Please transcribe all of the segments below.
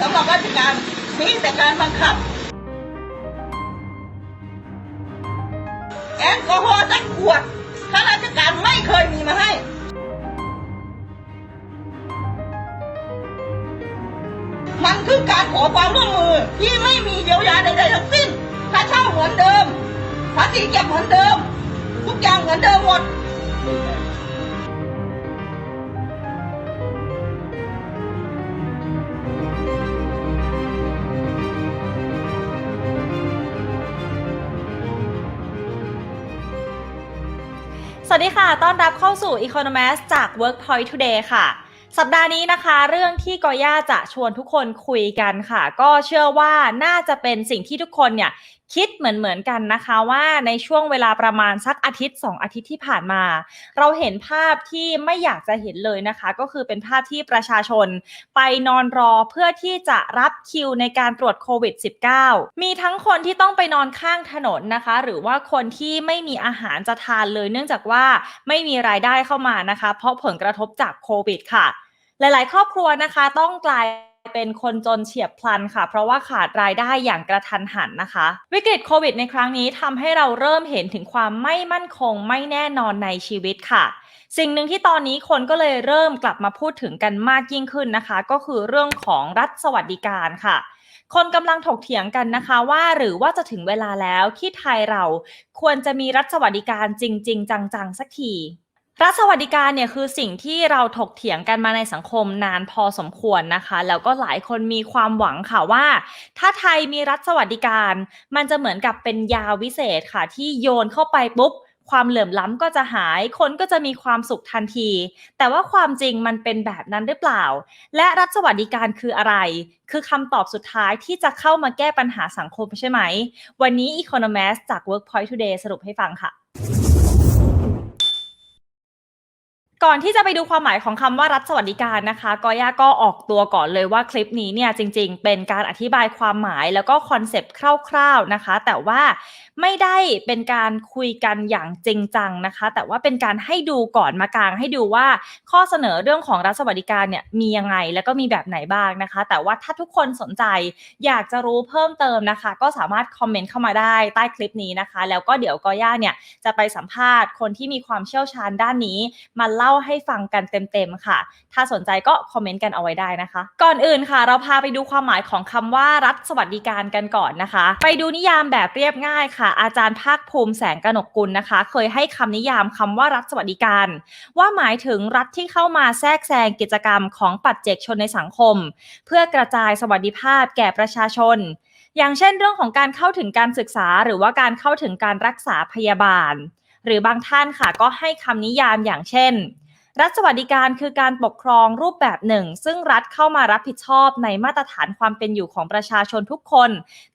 สำหรับราชการมีแต่การบังคับแอลกอฮอล์สักขวดข้าราชการไม่เคยมีมาให้มันคือการขอความร่วมมือที่ไม่มีเยียวยาใดๆทั้งสิ้นถ้าเช่าเหมือนเดิมภาษีเก็บเหมือนเดิม ทุกอย่างเหมือนเดิมหมด สวัสดีค่ะ ต้อนรับเข้าสู่ Economist จาก Workpoint Today ค่ะ สัปดาห์นี้นะคะ เรื่องที่กอย่าจะชวนทุกคนคุยกันค่ะ ก็เชื่อว่าน่าจะเป็นสิ่งที่ทุกคนเนี่ย คิดเหมือนเหมือนกันนะคะว่าในช่วงเวลาประมาณสักอาทิตย์ 2 อาทิตย์ที่ผ่านมา เราเห็นภาพที่ไม่อยากจะเห็นเลยนะคะ ก็คือเป็นภาพที่ประชาชนไปนอนรอเพื่อที่จะรับคิวในการตรวจโควิด -19 มีทั้งคนที่ต้องไปนอนข้างถนนนะคะ หรือว่าคนที่ไม่มีอาหารจะทานเลย เนื่องจากว่าไม่มีรายได้เข้ามานะคะ เพราะผลกระทบจากโควิด ค่ะ หลาย ๆ ครอบครัวนะคะต้องกลาย เป็นคนจนเฉียบพลันค่ะ เพราะว่าขาดรายได้อย่างกระทันหันนะคะ วิกฤตโควิดในครั้งนี้ทำให้เราเริ่มเห็นถึงความไม่มั่นคงไม่แน่นอนในชีวิตค่ะ สิ่งหนึ่งที่ตอนนี้คนก็เลยเริ่มกลับมาพูดถึงกันมากยิ่งขึ้นนะคะ ก็คือเรื่องของรัฐสวัสดิการค่ะคนกำลังถกเถียงกันนะคะว่าหรือว่าจะถึงเวลาแล้วที่ไทยเราควรจะมีรัฐสวัสดิการจริง ๆ จังๆสักที รัฐสวัสดิการเนี่ยคือสิ่งที่เราถกเถียงกันมาในสังคมนานพอสมควรนะคะ แล้วก็หลายคนมีความหวังค่ะว่า ถ้าไทยมีรัฐสวัสดิการ มันจะเหมือนกับเป็นยาวิเศษค่ะ ที่โยนเข้าไปปุ๊บ ความเหลื่อมล้ำก็จะหาย คนก็จะมีความสุขทันที แต่ว่าความจริงมันเป็นแบบนั้นหรือเปล่า และรัฐสวัสดิการคืออะไร คือคำตอบสุดท้ายที่จะเข้ามาแก้ปัญหาสังคมใช่ไหม วันนี้ Economist จาก Workpoint Today สรุปให้ฟังค่ะ ก่อนที่จะไปดูความหมายของคำว่ารัฐสวัสดิการนะคะกอย่าก็ออกตัวก่อนเลยว่าคลิปนี้เนี่ยจริง ๆ เป็นการอธิบายความหมายแล้วก็คอนเซปต์คร่าว ๆนะคะ แต่ว่าไม่ได้เป็นการคุยกันอย่างจริงจังนะคะ แต่ว่าเป็นการให้ดูก่อนมากลางให้ดูว่าข้อเสนอเรื่องของรัฐสวัสดิการเนี่ยมียังไงแล้วก็มีแบบไหนบ้างนะคะ แต่ว่าถ้าทุกคนสนใจอยากจะรู้เพิ่มเติมนะคะ ก็สามารถคอมเมนต์เข้ามาได้ใต้คลิปนี้นะคะ แล้วก็เดี๋ยวกอย่าเนี่ยจะไปสัมภาษณ์คนที่มีความเชี่ยวชาญด้านนี้มาเล่าให้ฟังกันเต็มๆค่ะ ถ้าสนใจก็คอมเมนต์กันเอาไว้ได้นะคะ ก่อนอื่นค่ะ เราพาไปดูความหมายของคำว่ารัฐสวัสดิการกันก่อนนะคะ ไปดูนิยามแบบเรียบง่ายค่ะ อาจารย์ภาคภูมิแสงกนกกุลนะคะ เคยให้คำนิยามคำว่ารัฐสวัสดิการ ว่าหมายถึงรัฐที่เข้ามาแทรกแซงกิจกรรมของปัจเจกชนในสังคม เพื่อกระจายสวัสดิภาพแก่ประชาชนอย่างเช่นเรื่องของการเข้าถึงการศึกษาหรือว่าการเข้าถึงการรักษาพยาบาล หรือบางท่านค่ะก็ให้คำนิยามอย่างเช่น รัฐสวัสดิการคือการปกครองรูปแบบหนึ่ง ซึ่งรัฐเข้ามารับผิดชอบในมาตรฐานความเป็นอยู่ของประชาชนทุกคน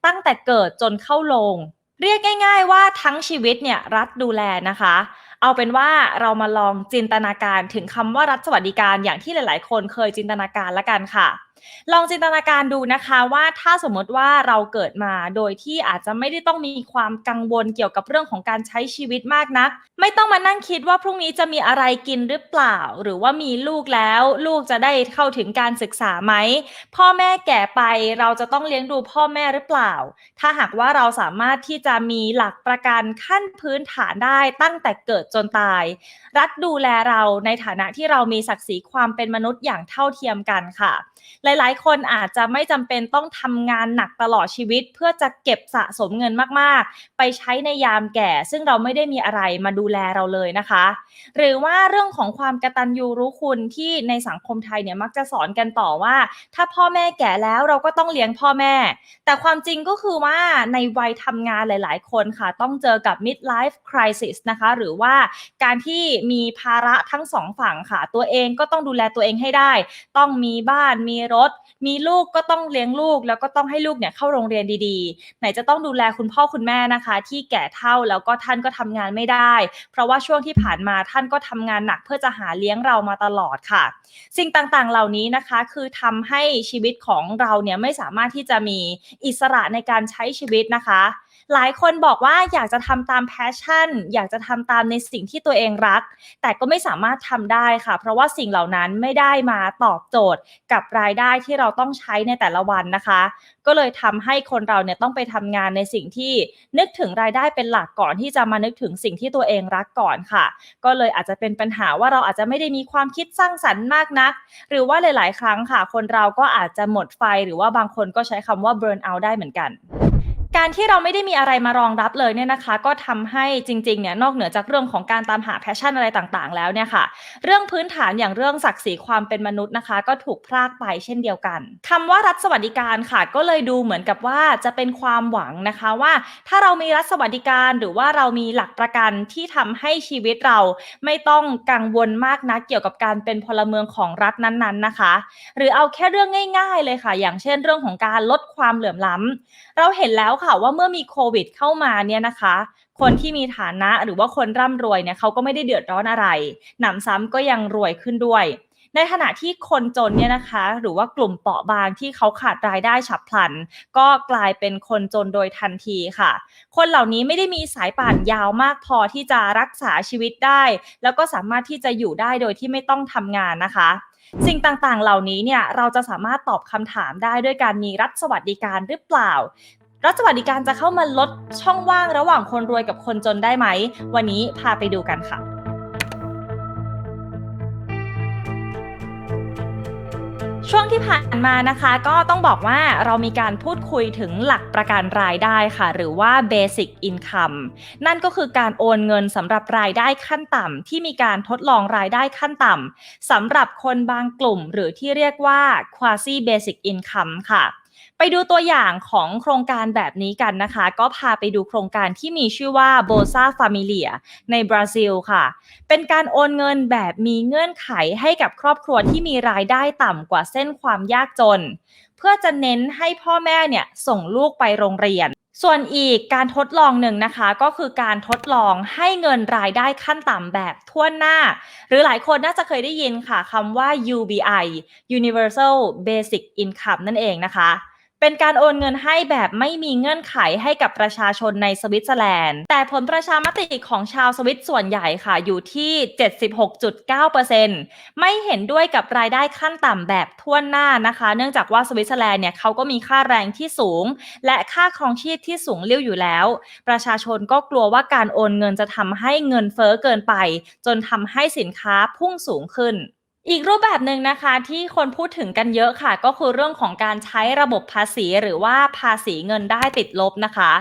ตั้งแต่เกิดจนเข้าลง เรียกง่าย ๆ ว่าทั้งชีวิตเนี่ยรัฐดูแลนะคะเอาเป็นว่าเรามาลองจินตนาการถึงคำว่ารัฐสวัสดิการอย่างที่หลาย ๆ คนเคยจินตนาการละกันค่ะ ลองจินตนาการดูนะคะว่าถ้าสมมติว่าเราเกิดมาโดยที่อาจจะไม่ได้ต้องมีความกังวลเกี่ยวกับเรื่องของการใช้ชีวิตมากนัก ไม่ต้องมานั่งคิดว่าพรุ่งนี้จะมีอะไรกินหรือเปล่า หรือว่ามีลูกแล้ว ลูกจะได้เข้าถึงการศึกษาไหมพ่อแม่แก่ไปเราจะต้องเลี้ยงดูพ่อแม่หรือเปล่า ถ้าหากว่าเราสามารถที่จะมีหลักประกันขั้นพื้นฐานได้ตั้งแต่เกิดจนตาย รัฐดูแลเราในฐานะที่เรามีศักดิ์ศรีความเป็นมนุษย์อย่างเท่าเทียมกันค่ะหลลายๆ คนอาจจะไม่จำเป็นต้องทำงานหนักตลอดชีวิต เพื่อจะเก็บสะสมเงินมากๆ ไปใช้ในยามแก่ ซึ่งเราไม่ได้มีอะไรมาดูแลเราเลยนะคะ หรือว่าเรื่องของความกระตัญญูรู้คุณที่ในสังคมไทยเนี่ยมักจะสอนกันต่อว่า ถ้าพ่อแม่แก่แล้วเราก็ต้องเลี้ยงพ่อแม่ แต่ความจริงก็คือว่าในวัยทำงานหลายๆ คนค่ะ ต้องเจอกับ midlife crisis นะคะ หรือว่าการที่มีภาระทั้งสองฝั่งค่ะ ตัวเองก็ต้องดูแลตัวเองให้ได้ ต้องมีบ้านมีรถมีลูกก็ต้องเลี้ยงลูก แล้วก็ต้องให้ลูกเนี่ยเข้าโรงเรียนดีๆ ไหนจะต้องดูแลคุณพ่อคุณแม่นะคะ ที่แก่เฒ่าแล้วก็ท่านก็ทำงานไม่ได้ เพราะว่าช่วงที่ผ่านมาท่านก็ทำงานหนักเพื่อจะหาเลี้ยงเรามาตลอดค่ะ สิ่งต่างๆเหล่านี้นะคะ คือทำให้ชีวิตของเราเนี่ยไม่สามารถที่จะมีอิสระในการใช้ชีวิตนะคะ หลายคนบอกว่าอยากจะทำตามแพชชั่น อยากจะทำตามในสิ่งที่ตัวเองรัก แต่ก็ไม่สามารถทำได้ค่ะ เพราะว่าสิ่งเหล่านั้นไม่ได้มาตอบโจทย์กับรายได้ที่เราต้องใช้ในแต่ละวันนะคะ ก็เลยทำให้คนเราเนี่ยต้องไปทำงานในสิ่งที่นึกถึงรายได้เป็นหลักก่อนที่จะมานึกถึงสิ่งที่ตัวเองรักก่อนค่ะ ก็เลยอาจจะเป็นปัญหาว่าเราอาจจะไม่ได้มีความคิดสร้างสรรค์มากนัก หรือว่าหลาย ๆ ครั้งค่ะ คนเราก็อาจจะหมดไฟหรือว่าบางคนก็ใช้คำว่า burn out ได้เหมือนกัน การที่เราไม่ได้มีอะไรมารองรับเลยเนี่ยนะคะ ก็ทำให้จริงๆเนี่ยนอกเหนือจากเรื่องของการตามหาแพชชั่นอะไรต่างๆ แล้วเนี่ยค่ะ เรื่องพื้นฐานอย่างเรื่องศักดิ์ศรีความเป็นมนุษย์นะคะ ก็ถูกพรากไปเช่นเดียวกันคำว่ารัฐสวัสดิการค่ะก็เลยดูเหมือนกับว่าจะเป็นความหวังนะคะว่า ถ้าเรามีรัฐสวัสดิการหรือว่าเรามีหลักประกันที่ทำให้ชีวิตเราไม่ต้องกังวลมากนะเกี่ยวกับการเป็นพลเมืองของรัฐนั้นๆนะคะ หรือเอาแค่เรื่องง่าย ๆ เลยค่ะ อย่างเช่น เรื่องของการลดความเหลื่อมล้ำเราเห็นแล้วค่ะว่าเมื่อมีโควิดเข้ามาเนี่ยนะคะ คนที่มีฐานะหรือว่าคนร่ำรวยเนี่ยเขาก็ไม่ได้เดือดร้อนอะไรหนำซ้ำก็ยังรวยขึ้นด้วย ในขณะที่คนจนเนี่ยนะคะ หรือว่ากลุ่มเปราะบางที่เขาขาดรายได้ฉับพลัน ก็กลายเป็นคนจนโดยทันทีค่ะ คนเหล่านี้ไม่ได้มีสายป่านยาวมากพอที่จะรักษาชีวิตได้ แล้วก็สามารถที่จะอยู่ได้โดยที่ไม่ต้องทำงานนะคะสิ่งต่างๆ เหล่านี้เนี่ยเราจะสามารถตอบคำถามได้ด้วยการมีรัฐสวัสดิการหรือเปล่า รัฐสวัสดิการจะเข้ามาลดช่องว่างระหว่างคนรวยกับคนจนได้ไหม วันนี้พาไปดูกันค่ะช่วงที่ผ่านมานะคะก็ต้องบอกว่าเรามีการพูดคุยถึงหลักประกันรายได้ค่ะ หรือว่า basic income นั่นก็คือการโอนเงินสำหรับรายได้ขั้นต่ำที่มีการทดลองรายได้ขั้นต่ำสำหรับคนบางกลุ่มหรือที่เรียกว่า quasi basic income ค่ะ ไปดูตัวอย่างของโครงการแบบนี้กันนะคะ ก็พาไปดูโครงการที่มีชื่อว่า Bolsa Familia ในบราซิลค่ะ เป็นการโอนเงินแบบมีเงื่อนไขให้กับครอบครัวที่มีรายได้ต่ำกว่าเส้นความยากจน เพื่อจะเน้นให้พ่อแม่เนี่ยส่งลูกไปโรงเรียนส่วนอีกการทดลองหนึ่งนะคะ ก็คือการทดลองให้เงินรายได้ขั้นต่ำแบบทั่วหน้า หรือหลายคนน่าจะเคยได้ยินค่ะคำว่า UBI Universal Basic Income นั่นเองนะคะ เป็นการโอนเงินให้แบบไม่มีเงื่อนไขให้กับประชาชนในสวิตเซอร์แลนด์ แต่ผลประชามติของชาวสวิตส่วนใหญ่ค่ะอยู่ที่ 76.9%ไม่เห็นด้วยกับรายได้ขั้นต่ำแบบทั่วหน้านะคะ เนื่องจากว่าสวิตเซอร์แลนด์เนี่ยเขาก็มีค่าแรงที่สูง และค่าครองชีพที่สูงเลี้ยวอยู่แล้ว ประชาชนก็กลัวว่าการโอนเงินจะทำให้เงินเฟ้อเกินไป จนทำให้สินค้าพุ่งสูงขึ้น อีกรูปแบบหนึ่งนะคะที่คนพูดถึงกันเยอะค่ะ ก็คือเรื่องของการใช้ระบบภาษีหรือว่าภาษีเงินได้ติดลบนะคะ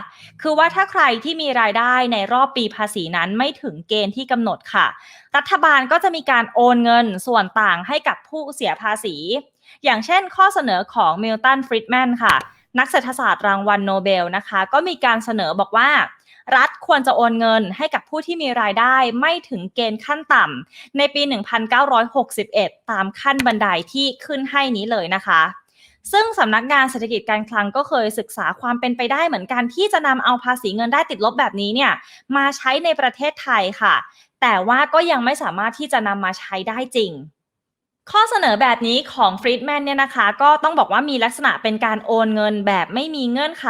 คือว่าถ้าใครที่มีรายได้ในรอบปีภาษีนั้นไม่ถึงเกณฑ์ที่กำหนดค่ะ รัฐบาลก็จะมีการโอนเงินส่วนต่างให้กับผู้เสียภาษี อย่างเช่นข้อเสนอของมิลตันฟริดแมนค่ะ นักเศรษฐศาสตร์รางวัลโนเบลนะคะ ก็มีการเสนอบอกว่า รัฐควรจะโอนเงินให้กับผู้ที่มีรายได้ไม่ถึงเกณฑ์ขั้นต่ำในปี 1961 ตามขั้นบันไดที่ขึ้นให้นี้เลยนะคะซึ่งสำนักงานเศรษฐกิจการคลังก็เคยศึกษาความเป็นไปได้เหมือนกันที่จะนำเอาภาษีเงินได้ติดลบแบบนี้เนี่ยมาใช้ในประเทศไทยค่ะ แต่ว่าก็ยังไม่สามารถที่จะนำมาใช้ได้จริง ข้อเสนอแบบนี้ของฟรีดแมนเนี่ยนะคะ ก็ต้องบอกว่ามีลักษณะเป็นการโอนเงินแบบไม่มีเงื่อนไข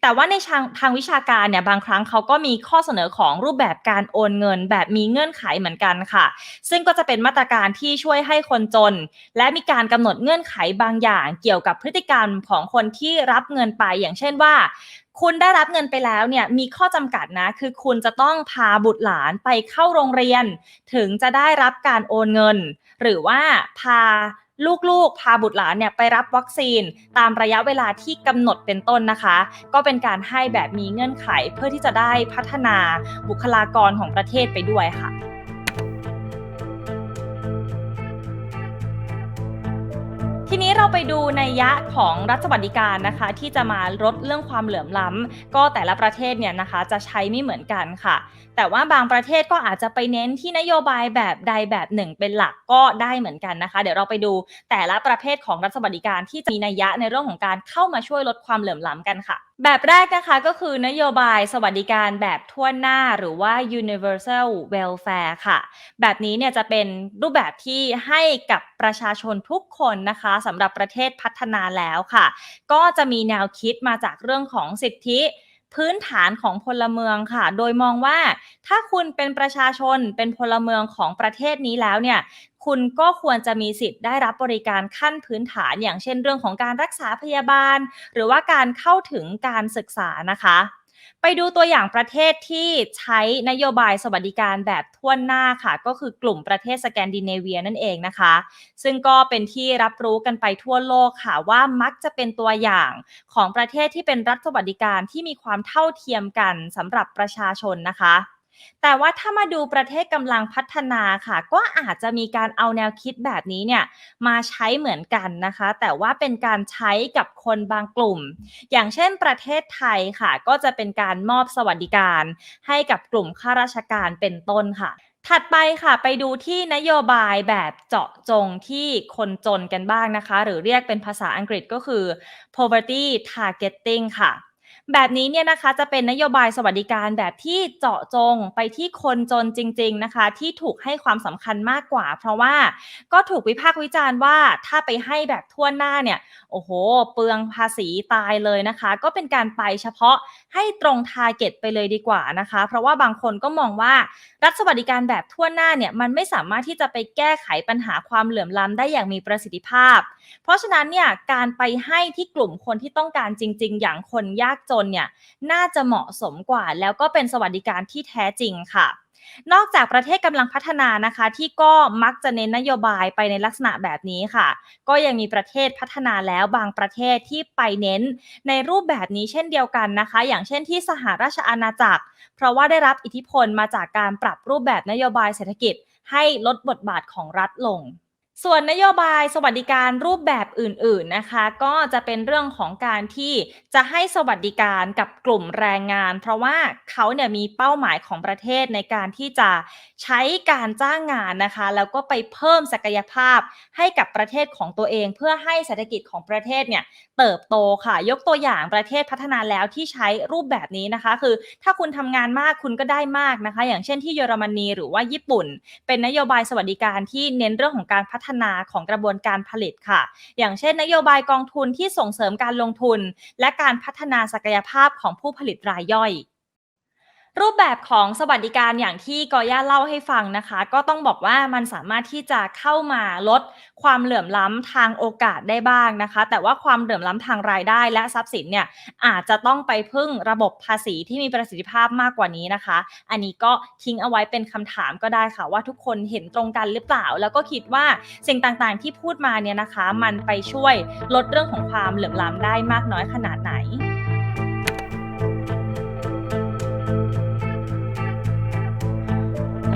แต่ว่าในทางทางวิชาการเนี่ยบางครั้งเขาก็มีข้อเสนอของรูปแบบการโอนเงินแบบมีเงื่อนไขเหมือนกันค่ะ ซึ่งก็จะเป็นมาตรการที่ช่วยให้คนจน และมีการกำหนดเงื่อนไขบางอย่างเกี่ยวกับพฤติกรรมของคนที่รับเงินไปอย่างเช่นว่า คุณได้รับเงินไปแล้วเนี่ยมีข้อจำกัดนะ คือคุณจะต้องพาบุตรหลานไปเข้าโรงเรียน ถึงจะได้รับการโอนเงิน หรือว่าพาลูกๆ พาบุตรหลานเนี่ยไปรับวัคซีน ตามระยะเวลาที่กำหนดเป็นต้นนะคะ ก็เป็นการให้แบบมีเงื่อนไขเพื่อที่จะได้พัฒนาบุคลากรของประเทศไปด้วยค่ะ ทีนี้เราไปดูในยยะของรัฐสวัสดิการนะคะ ที่จะมาลดเรื่องความเหลื่อมล้ำก็แต่ละประเทศเนี่ยนะคะจะใช้ไม่เหมือนกันค่ะ แต่ว่าบางประเทศก็อาจจะไปเน้นที่นโยบายแบบใดแบบหนึ่งเป็นหลักก็ได้เหมือนกันนะคะ เดี๋ยวเราไปดูแต่ละประเภทของรัฐสวัสดิการที่จะมีนัยยะในเรื่องของการเข้ามาช่วยลดความเหลื่อมล้ำกันค่ะ แบบแรกนะคะก็คือนโยบายสวัสดิการแบบทั่วหน้าหรือว่า universal welfare ค่ะ แบบนี้เนี่ยจะเป็นรูปแบบที่ให้กับประชาชนทุกคนนะคะสำหรับประเทศพัฒนาแล้วค่ะ ก็จะมีแนวคิดมาจากเรื่องของสิทธิ พื้นฐานของพลเมืองค่ะ โดยมองว่าถ้าคุณเป็นประชาชนเป็นพลเมืองของประเทศนี้แล้วเนี่ยคุณก็ควรจะมีสิทธิ์ได้รับบริการขั้นพื้นฐาน อย่างเช่นเรื่องของการรักษาพยาบาล หรือว่าการเข้าถึงการศึกษานะคะ ไปดูตัวอย่างประเทศที่ใช้นโยบายสวัสดิการแบบทั่วหน้าค่ะ ก็คือกลุ่มประเทศสแกนดิเนเวียนั่นเองนะคะ ซึ่งก็เป็นที่รับรู้กันไปทั่วโลกค่ะว่ามักจะเป็นตัวอย่างของประเทศที่เป็นรัฐสวัสดิการที่มีความเท่าเทียมกันสำหรับประชาชนนะคะ แต่ว่าถ้ามาดูประเทศกำลังพัฒนาค่ะ ก็อาจจะมีการเอาแนวคิดแบบนี้เนี่ยมาใช้เหมือนกันนะคะ แต่ว่าเป็นการใช้กับคนบางกลุ่ม อย่างเช่นประเทศไทยค่ะ ก็จะเป็นการมอบสวัสดิการ ให้กับกลุ่มข้าราชการเป็นต้นค่ะถัดไปค่ะไปดูที่นโยบายแบบเจาะจงที่คนจนกันบ้างนะคะ หรือเรียกเป็นภาษาอังกฤษก็คือ poverty targeting ค่ะ แบบนี้เนี่ยนะคะจะเป็นนโยบายสวัสดิการแบบที่เจาะจงไปที่คนจนจริง ๆนะคะ ที่ถูกให้ความสำคัญมากกว่า เพราะว่าก็ถูกวิพากษ์วิจารณ์ว่าถ้าไปให้แบบทั่วหน้าเนี่ยโอ้โห เปลืองภาษีตายเลยนะคะ ก็เป็นการไปเฉพาะให้ตรงทาร์เก็ตไปเลยดีกว่านะคะ เพราะว่าบางคนก็มองว่ารัฐสวัสดิการแบบทั่วหน้าเนี่ยมันไม่สามารถที่จะไปแก้ไขปัญหาความเหลื่อมล้ำได้อย่างมีประสิทธิภาพ เพราะฉะนั้นเนี่ยการไปให้ที่กลุ่มคนที่ต้องการจริง ๆ อย่างคนยากจนนเนี่ยน่าจะเหมาะสมกว่า แล้วก็เป็นสวัสดิการที่แท้จริงค่ะนอกจากประเทศกำลังพัฒนานะคะ ที่ก็มักจะเน้นนโยบายไปในลักษณะแบบนี้ค่ะ ก็ยังมีประเทศพัฒนาแล้วบางประเทศที่ไปเน้นในรูปแบบนี้เช่นเดียวกันนะคะ อย่างเช่นที่สหราชอาณาจักร เพราะว่าได้รับอิทธิพลมาจากการปรับรูปแบบนโยบายเศรษฐกิจ ให้ลดบทบาทของรัฐลง ส่วนนโยบายสวัสดิการรูปแบบอื่นๆนะคะ ก็จะเป็นเรื่องของการที่จะให้สวัสดิการกับกลุ่มแรงงาน เพราะว่าเขาเนี่ยมีเป้าหมายของประเทศในการที่จะใช้การจ้างงานนะคะ แล้วก็ไปเพิ่มศักยภาพให้กับประเทศของตัวเอง เพื่อให้เศรษฐกิจของประเทศเนี่ยเติบโตค่ะ ยกตัวอย่างประเทศพัฒนาแล้วที่ใช้รูปแบบนี้นะคะ คือถ้าคุณทำงานมากคุณก็ได้มากนะคะ อย่างเช่นที่เยอรมนีหรือว่าญี่ปุ่น เป็นนโยบายสวัสดิการที่เน้นเรื่องของการพัฒนาของกระบวนการผลิตค่ะ อย่างเช่น นโยบายกองทุนที่ส่งเสริมการลงทุน และการพัฒนาศักยภาพของผู้ผลิตรายย่อย รูปแบบของสวัสดิการอย่างที่กอย่าเล่าให้ฟังนะคะ ก็ต้องบอกว่ามันสามารถที่จะเข้ามาลดความเหลื่อมล้ำทางโอกาสได้บ้างนะคะ แต่ว่าความเหลื่อมล้ำทางรายได้ และทรัพย์สินเนี่ยอาจจะต้องไปพึ่งระบบภาษีที่มีประสิทธิภาพมากกว่านี้นะคะ อันนี้ก็ทิ้งเอาไว้เป็นคำถามก็ได้ค่ะ ว่าทุกคนเห็นตรงกันหรือเปล่า แล้วก็คิดว่าสิ่งต่างๆที่พูดมาเนี่ยนะคะ มันไปช่วยลดเรื่องของความเหลื่อมล้ำได้มากน้อยขนาดไหน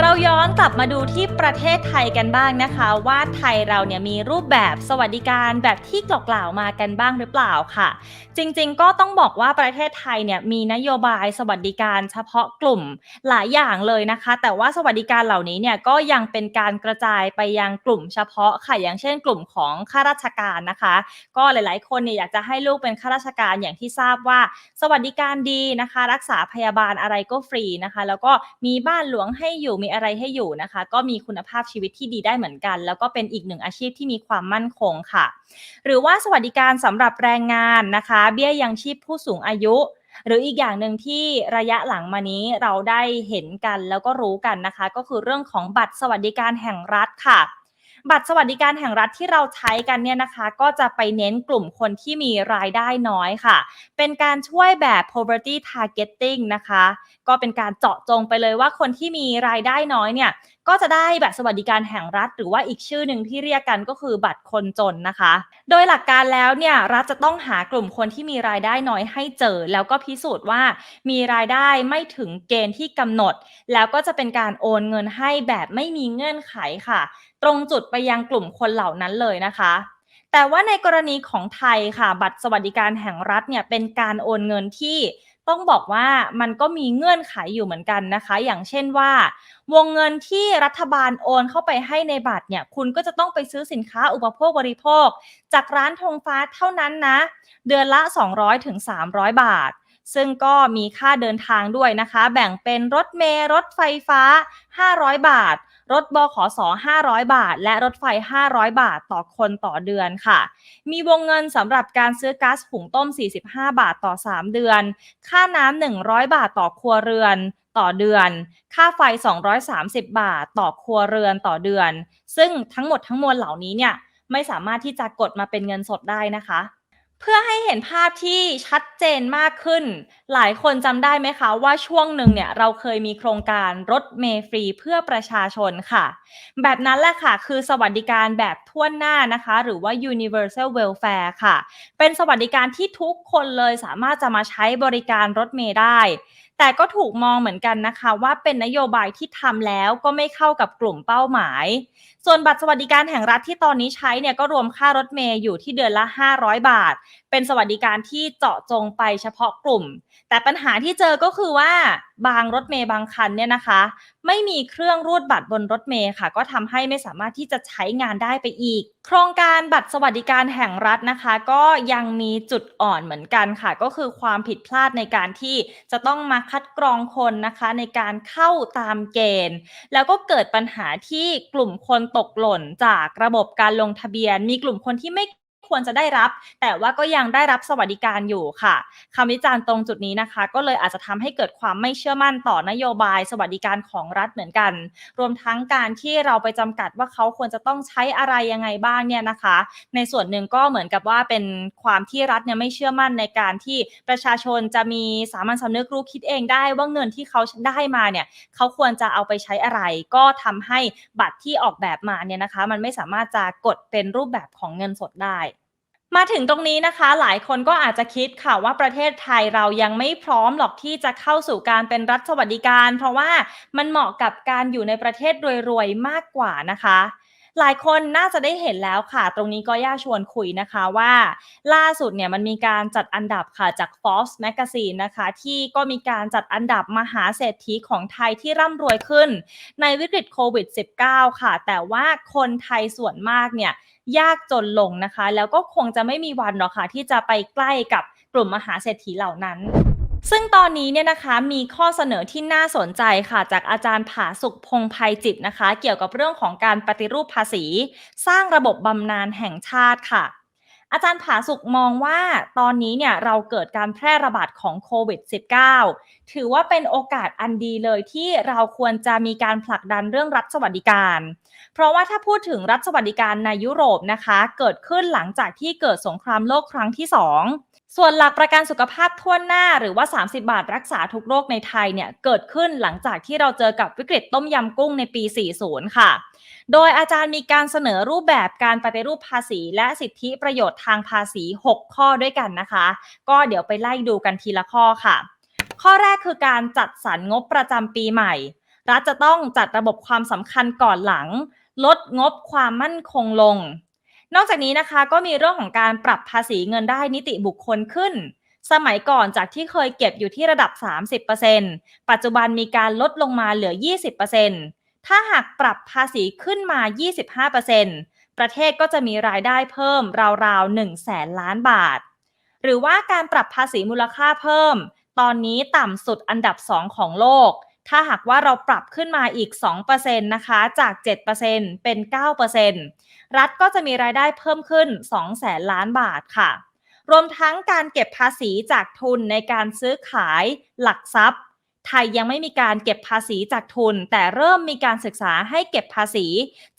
เราย้อนกลับมาดูที่ประเทศไทยกันบ้างนะคะ ว่าไทยเราเนี่ยมีรูปแบบสวัสดิการแบบที่กล่าวๆมากันบ้างหรือเปล่าค่ะ จริงๆ ก็ต้องบอกว่าประเทศไทยเนี่ยมีนโยบายสวัสดิการเฉพาะกลุ่มหลายอย่างเลยนะคะ แต่ว่าสวัสดิการเหล่านี้เนี่ยก็ยังเป็นการกระจายไปยังกลุ่มเฉพาะค่ะอย่างเช่น กลุ่มของข้าราชการนะคะ ก็หลายๆ คนเนี่ยอยากจะให้ลูกเป็นข้าราชการอย่างที่ทราบว่า สวัสดิการดีนะคะ รักษาพยาบาลอะไรก็ฟรีนะคะ แล้วก็มีบ้านหลวงให้อยู่มีอะไรให้อยู่นะคะ ก็มีคุณภาพชีวิตที่ดีได้เหมือนกัน แล้วก็เป็นอีกหนึ่งอาชีพที่มีความมั่นคงค่ะ หรือว่าสวัสดิการสำหรับแรงงานนะคะ เบี้ยยังชีพผู้สูงอายุหรืออีกอย่างหนึ่งที่ระยะหลังมานี้เราได้เห็นกันแล้วก็รู้กันนะคะ ก็คือเรื่องของบัตรสวัสดิการแห่งรัฐค่ะ บัตรสวัสดิการแห่งรัฐที่เราใช้กันเนี่ยนะคะ ก็จะไปเน้นกลุ่มคนที่มีรายได้น้อยค่ะ เป็นการช่วยแบบ poverty targeting นะคะ ก็เป็นการเจาะจงไปเลยว่าคนที่มีรายได้น้อยเนี่ยก็จะได้บัตรสวัสดิการแห่งรัฐ หรือว่าอีกชื่อหนึ่งที่เรียกกันก็คือบัตรคนจนนะคะ โดยหลักการแล้วเนี่ยรัฐจะต้องหากลุ่มคนที่มีรายได้น้อยให้เจอ แล้วก็พิสูจน์ว่ามีรายได้ไม่ถึงเกณฑ์ที่กำหนด แล้วก็จะเป็นการโอนเงินให้แบบไม่มีเงื่อนไขค่ะ ตรงจุดไปยังกลุ่มคนเหล่านั้นเลยนะคะ แต่ว่าในกรณีของไทยค่ะ บัตรสวัสดิการแห่งรัฐเนี่ยเป็นการโอนเงินที่ต้องบอกว่ามันก็มีเงื่อนไขอยู่เหมือนกันนะคะ อย่างเช่นว่า วงเงินที่รัฐบาลโอนเข้าไปให้ในบัตรเนี่ย คุณก็จะต้องไปซื้อสินค้าอุปโภคบริโภค จากร้านธงฟ้าเท่านั้นนะ เดือนละ 200-300บาท ซึ่งก็มีค่าเดินทางด้วยนะคะ แบ่งเป็นรถเมล์รถไฟฟ้า 500 บาท รถบขส500 บาท และรถไฟ 500 บาทต่อคนต่อเดือนค่ะ มีวงเงินสำหรับการซื้อก๊าซหุงต้ม 45 บาทต่อ 3 เดือน ค่าน้ำ100 บาทต่อครัวเรือนต่อเดือน ค่าไฟ 230 บาทต่อครัวเรือนต่อเดือน ซึ่งทั้งหมดทั้งมวลเหล่านี้เนี่ยไม่สามารถที่จะกดมาเป็นเงินสดได้นะคะ เพื่อให้เห็นภาพที่ชัดเจนมากขึ้น หลายคนจำได้ไหมคะ ว่าช่วงหนึ่งเนี่ยเราเคยมีโครงการรถเมล์ฟรีเพื่อประชาชนค่ะ แบบนั้นแหละค่ะ คือสวัสดิการแบบทั่วหน้านะคะ หรือว่า universal welfare ค่ะ เป็นสวัสดิการที่ทุกคนเลยสามารถจะมาใช้บริการรถเมล์ได้ แต่ก็ถูกมองเหมือนกันนะคะว่าเป็นนโยบายที่ทำแล้วก็ไม่เข้ากับกลุ่มเป้าหมาย ส่วนบัตรสวัสดิการแห่งรัฐที่ตอนนี้ใช้เนี่ยก็รวมค่ารถเมย์อยู่ที่เดือนละ 500 บาท เป็นสวัสดิการที่เจาะจงไปเฉพาะกลุ่ม แต่ปัญหาที่เจอก็คือว่าบางรถเมย์บางคันเนี่ยนะคะ ไม่มีเครื่องรูดบัตรบนรถเมย์ค่ะ ก็ทำให้ไม่สามารถที่จะใช้งานได้ไปอีก โครงการบัตรสวัสดิการแห่งรัฐนะคะ ก็ยังมีจุดอ่อนเหมือนกันค่ะ ก็คือความผิดพลาดในการที่จะต้องมาคัดกรองคนนะคะ ในการเข้าตามเกณฑ์ แล้วก็เกิดปัญหาที่กลุ่มคนตกหล่นจากระบบการลงทะเบียน มีกลุ่มคนที่ไม่ ควรจะได้รับ แต่ว่าก็ยังได้รับสวัสดิการอยู่ค่ะคำวิจารณ์ตรงจุดนี้นะคะ ก็เลยอาจจะทำให้เกิดความไม่เชื่อมั่นต่อนโยบายสวัสดิการของรัฐเหมือนกัน รวมทั้งการที่เราไปจำกัดว่าเขาควรจะต้องใช้อะไรยังไงบ้างเนี่ยนะคะ ในส่วนหนึ่งก็เหมือนกับว่าเป็นความที่รัฐเนี่ยไม่เชื่อมั่นในการที่ประชาชนจะมีสามัญสำนึกรู้คิดเองได้ว่าเงินที่เขาได้มาเนี่ยเขาควรจะเอาไปใช้อะไร ก็ทำให้บัตรที่ออกแบบมาเนี่ยนะคะ มันไม่สามารถจะกดเป็นรูปแบบของเงินสดได้ มาถึงตรงนี้นะคะ หลายคนก็อาจจะคิดค่ะว่าประเทศไทยเรายังไม่พร้อมหรอกที่จะเข้าสู่การเป็นรัฐสวัสดิการ เพราะว่ามันเหมาะกับการอยู่ในประเทศรวยๆมากกว่านะคะ หลายคนน่าจะได้เห็นแล้วค่ะ ตรงนี้ก็ย่าชวนคุยนะคะว่า ล่าสุดเนี่ยมันมีการจัดอันดับค่ะจาก Forbes Magazine นะคะ ที่ก็มีการจัดอันดับมหาเศรษฐีของไทยที่ร่ำรวยขึ้น ในวิกฤตโควิด -19 ค่ะ แต่ว่าคนไทยส่วนมากเนี่ย ยากจนลงนะคะ แล้วก็คงจะไม่มีวันหรอกค่ะที่จะไปใกล้กับกลุ่มมหาเศรษฐีเหล่านั้นซึ่งตอนนี้เนี่ยนะคะมีข้อเสนอที่น่าสนใจค่ะ จากอาจารย์ผาสุกพงภัยจิตนะคะ เกี่ยวกับเรื่องของการปฏิรูปภาษี สร้างระบบบำนาญแห่งชาติค่ะ อาจารย์ผาสุกมองว่าตอนนี้เนี่ยเราเกิดการแพร่ระบาดของโควิด -19 ถือว่าเป็นโอกาสอันดีเลยที่เราควรจะมีการผลักดันเรื่องรัฐสวัสดิการ เพราะว่าถ้าพูดถึงรัฐสวัสดิการในยุโรปนะคะ เกิดขึ้นหลังจากที่เกิดสงครามโลกครั้งที่ 2 ส่วนหลักประกันสุขภาพทั่วหน้าหรือว่า 30 บาทรักษาทุกโรคในไทยเนี่ยเกิดขึ้นหลังจากที่เราเจอกับวิกฤตต้มยำกุ้งในปี 40 ค่ะ โดยอาจารย์มีการเสนอรูปแบบการปฏิรูปภาษี และสิทธิประโยชน์ทางภาษี 6 ข้อด้วยกันนะคะ ก็เดี๋ยวไปไล่ดูกันทีละข้อค่ะ ข้อแรกคือการจัดสรรงบประจำปีใหม่ รัฐจะต้องจัดระบบความสำคัญก่อนหลัง ลดงบความมั่นคงลง นอกจากนี้นะคะก็มีเรื่องของการปรับภาษีเงินได้นิติบุคคลขึ้น สมัยก่อนจากที่เคยเก็บอยู่ที่ระดับ 30%ปัจจุบันมีการลดลงมาเหลือ 20%ถ้าหากปรับภาษีขึ้นมา 25%ประเทศก็จะมีรายได้เพิ่มราวๆ1แสนล้านบาท หรือว่าการปรับภาษีมูลค่าเพิ่ม ตอนนี้ต่ำสุดอันดับ 2 ของโลก ถ้าหากว่าเราปรับขึ้นมาอีก 2%นะคะ จาก 7%เป็น 9%รัฐก็จะมีรายได้เพิ่มขึ้น 2 แสนล้านบาทค่ะ รวมทั้งการเก็บภาษีจากทุนในการซื้อขายหลักทรัพย์ ไทยยังไม่มีการเก็บภาษีจากทุน แต่เริ่มมีการศึกษาให้เก็บภาษี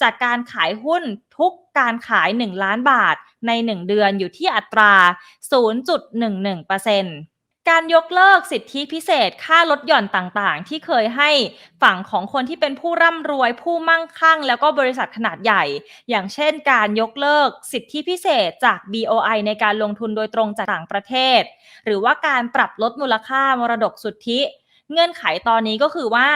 จากการขายหุ้นทุกการขาย 1 ล้านบาทใน 1 เดือนอยู่ที่อัตรา 0.11% การยกเลิกสิทธิพิเศษค่าลดหย่อนต่างๆ ที่เคยให้ฝั่งของคนที่เป็นผู้ร่ำรวยผู้มั่งคั่ง แล้วก็บริษัทขนาดใหญ่ อย่างเช่น การยกเลิกสิทธิพิเศษจาก BOI ในการลงทุนโดยตรงจากต่างประเทศ หรือว่าการปรับลดมูลค่ามรดกสุทธิ เงื่อนไขตอนนี้ก็คือว่า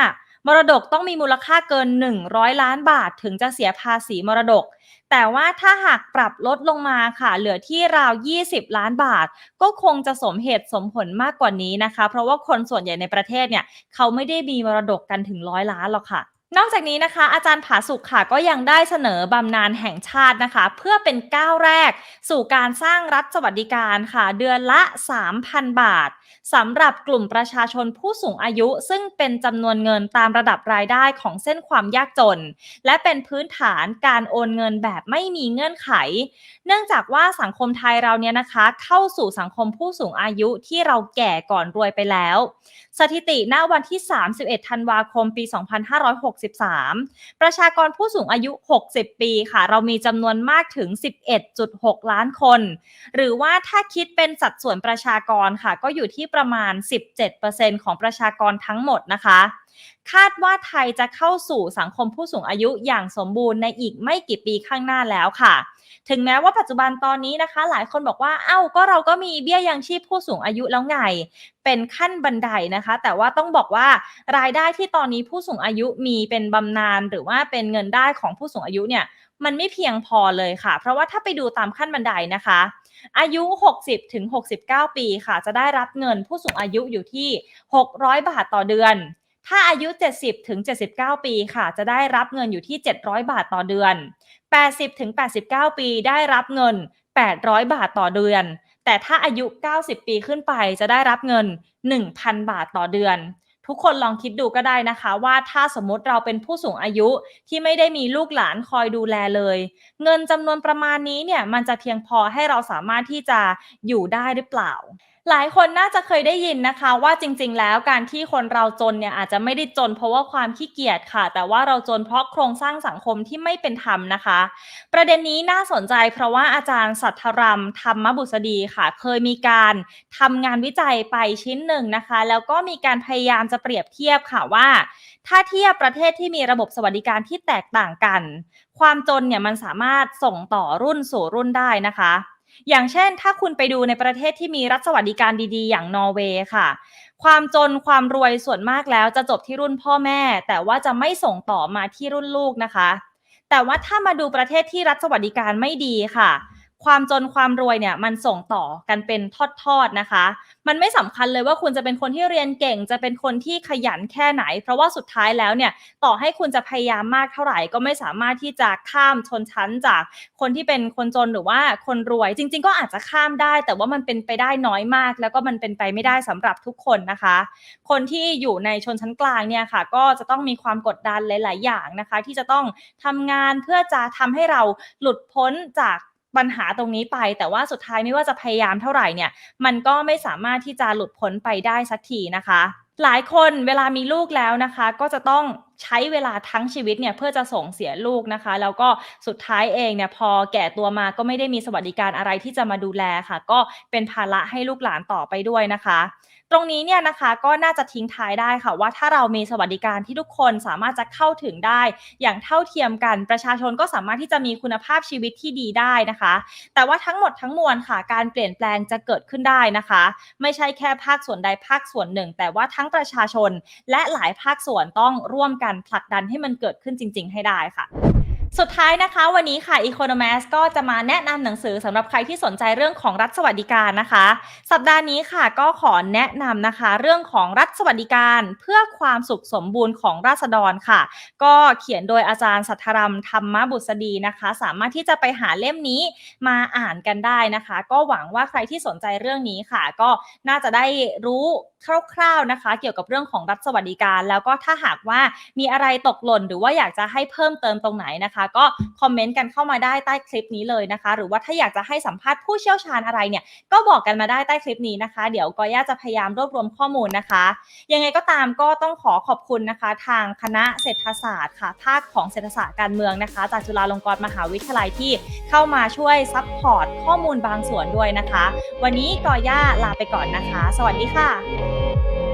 มรดกต้องมีมูลค่าเกิน 100 ล้านบาทถึงจะเสียภาษีมรดก แต่ว่าถ้าหากปรับลดลงมาค่ะ เหลือที่ราว 20 ล้านบาท ก็คงจะสมเหตุสมผลมากกว่านี้นะคะ เพราะว่าคนส่วนใหญ่ในประเทศเนี่ย เขาไม่ได้มีมรดกกันถึงร้อยล้านหรอกค่ะนอกจากนี้นะคะ อาจารย์ผาสุกค่ะก็ยังได้เสนอบำนาญแห่งชาตินะคะ เพื่อเป็นก้าวแรก สู่การสร้างรัฐสวัสดิการค่ะ เดือนละ 3,000 บาท สำหรับกลุ่มประชาชนผู้สูงอายุ ซึ่งเป็นจำนวนเงินตามระดับรายได้ของเส้นความยากจน และเป็นพื้นฐานการโอนเงินแบบไม่มีเงื่อนไข เนื่องจากว่าสังคมไทยเราเนี่ยนะคะ เข้าสู่สังคมผู้สูงอายุที่เราแก่ก่อนรวยไปแล้ว สถิติณวันที่ 31 ธันวาคม ปี 2563 ประชากรผู้สูงอายุ 60 ปีค่ะ เรามีจำนวนมากถึง 11.6 ล้านคน หรือว่าถ้าคิดเป็นสัดส่วนประชากรค่ะ ก็อยู่ที่ประมาณ 17%ของประชากรทั้งหมดนะคะ คาดว่าไทยจะเข้าสู่สังคมผู้สูงอายุอย่างสมบูรณ์ในอีกไม่กี่ปีข้างหน้าแล้วค่ะ ถึงแม้ว่าปัจจุบันตอนนี้นะคะ หลายคนบอกว่าเอ้าก็เราก็มีเบี้ยยังชีพผู้สูงอายุแล้วไง เป็นขั้นบันไดนะคะ แต่ว่าต้องบอกว่ารายได้ที่ตอนนี้ผู้สูงอายุมีเป็นบำนาญหรือว่าเป็นเงินได้ของผู้สูงอายุเนี่ยมันไม่เพียงพอเลยค่ะ เพราะว่าถ้าไปดูตามขั้นบันไดนะคะ อายุ 60ถึง69 ปีค่ะ จะได้รับเงินผู้สูงอายุอยู่ที่ 600 บาทต่อเดือน ถ้าอายุ 70 ถึง 79 ปีค่ะ จะได้รับเงินอยู่ที่ 700 บาทต่อเดือน 80 ถึง 89 ปีได้รับเงิน 800 บาทต่อเดือน แต่ถ้าอายุ 90 ปีขึ้นไปจะได้รับเงิน 1,000 บาทต่อเดือน ทุกคนลองคิดดูก็ได้นะคะ ว่าถ้าสมมติเราเป็นผู้สูงอายุที่ไม่ได้มีลูกหลานคอยดูแลเลย เงินจำนวนประมาณนี้เนี่ยมันจะเพียงพอให้เราสามารถที่จะอยู่ได้หรือเปล่า หลายคนน่าจะเคยได้ยินนะคะ ว่าจริงๆ แล้วการที่คนเราจนเนี่ยอาจจะไม่ได้จน เพราะว่าความขี้เกียจค่ะ แต่ว่าเราจนเพราะโครงสร้างสังคมที่ไม่เป็นธรรมนะคะ ประเด็นนี้น่าสนใจเพราะว่าอาจารย์สัทธรัมธรรมบุษดีค่ะ เคยมีการทำงานวิจัยไปชิ้นหนึ่งนะคะ แล้วก็มีการพยายามจะเปรียบเทียบค่ะว่า ถ้าเทียบประเทศที่มีระบบสวัสดิการที่แตกต่างกัน ความจนเนี่ยมันสามารถส่งต่อรุ่นสู่รุ่นได้นะคะ อย่างเช่น ถ้าคุณไปดูในประเทศที่มีรัฐสวัสดิการดีๆ อย่างนอร์เวย์ค่ะ ความจนความรวยส่วนมากแล้วจะจบที่รุ่นพ่อแม่ แต่ว่าจะไม่ส่งต่อมาที่รุ่นลูกนะคะ แต่ว่าถ้ามาดูประเทศที่รัฐสวัสดิการไม่ดีค่ะ ความจนความรวยเนี่ยมันส่งต่อกันเป็นทอดๆนะคะ มันไม่สำคัญเลยว่าคุณจะเป็นคนที่เรียนเก่ง จะเป็นคนที่ขยันแค่ไหน เพราะว่าสุดท้ายแล้วเนี่ยต่อให้คุณจะพยายามมากเท่าไหร่ก็ไม่สามารถที่จะข้ามชนชั้นจากคนที่เป็นคนจนหรือว่าคนรวย จริง ๆ ก็อาจจะข้ามได้ แต่ว่ามันเป็นไปได้น้อยมาก แล้วก็มันเป็นไปไม่ได้สำหรับทุกคนนะคะ คนที่อยู่ในชนชั้นกลางเนี่ยค่ะ ก็จะต้องมีความกดดันหลาย ๆ อย่างนะคะ ที่จะต้องทำงานเพื่อจะทำให้เราหลุดพ้นจาก ปัญหาตรงนี้ไป แต่ว่าสุดท้ายไม่ว่าจะพยายามเท่าไหร่เนี่ย มันก็ไม่สามารถที่จะหลุดพ้นไปได้สักทีนะคะ หลายคนเวลามีลูกแล้วนะคะ ก็จะต้องใช้เวลาทั้งชีวิตเนี่ยเพื่อจะส่งเสียลูกนะคะ แล้วก็สุดท้ายเองเนี่ยพอแก่ตัวมาก็ไม่ได้มีสวัสดิการอะไรที่จะมาดูแลค่ะ ก็เป็นภาระให้ลูกหลานต่อไปด้วยนะคะ ตรงนี้เนี่ยนะคะก็น่าจะทิ้งท้ายได้ค่ะว่าถ้าเรามีสวัสดิการที่ทุกคนสามารถจะเข้าถึงได้ อย่างเท่าเทียมกันประชาชนก็สามารถที่จะมีคุณภาพชีวิตที่ดีได้นะคะ แต่ว่าทั้งหมดทั้งมวลค่ะ การเปลี่ยนแปลงจะเกิดขึ้นได้นะคะ ไม่ใช่แค่ภาคส่วนใดภาคส่วนหนึ่ง แต่ว่าทั้งประชาชนและหลายภาคส่วนต้องร่วมกันผลักดันให้มันเกิดขึ้นจริง ๆ ให้ได้ค่ะ สุดท้ายนะคะ วันนี้ค่ะ Economist ก็จะมาแนะนำหนังสือสำหรับใครที่สนใจเรื่องของรัฐสวัสดิการนะคะ สัปดาห์นี้ค่ะก็ขอแนะนำนะคะ เรื่องของรัฐสวัสดิการเพื่อความสุขสมบูรณ์ของราษฎรค่ะ ก็เขียนโดยอาจารย์สัทธรัมธรรมบุษดีนะคะ สามารถที่จะไปหาเล่มนี้มาอ่านกันได้นะคะ ก็หวังว่าใครที่สนใจเรื่องนี้ค่ะ ก็น่าจะได้รู้คร่าวๆนะคะ เกี่ยวกับเรื่องของรัฐสวัสดิการ แล้วก็ถ้าหากว่ามีอะไรตกหล่นหรือว่าอยากจะให้เพิ่มเติมตรงไหนนะคะก็คอมเมนต์กันเข้ามาได้ใต้คลิปนี้เลยนะคะ หรือว่าถ้าอยากจะให้สัมภาษณ์ผู้เชี่ยวชาญอะไรเนี่ยก็บอกกันมาได้ใต้คลิปนี้นะคะ เดี๋ยวกอย่าจะพยายามรวบรวมข้อมูลนะคะ ยังไงก็ตามก็ต้องขอขอบคุณนะคะ ทางคณะเศรษฐศาสตร์ค่ะภาคของเศรษฐศาสตร์การเมืองนะคะ จากจุฬาลงกรณ์มหาวิทยาลัยที่เข้ามาช่วยซัพพอร์ตข้อมูลบางส่วนด้วยนะคะ วันนี้กอย่าลาไปก่อนนะคะ สวัสดีค่ะ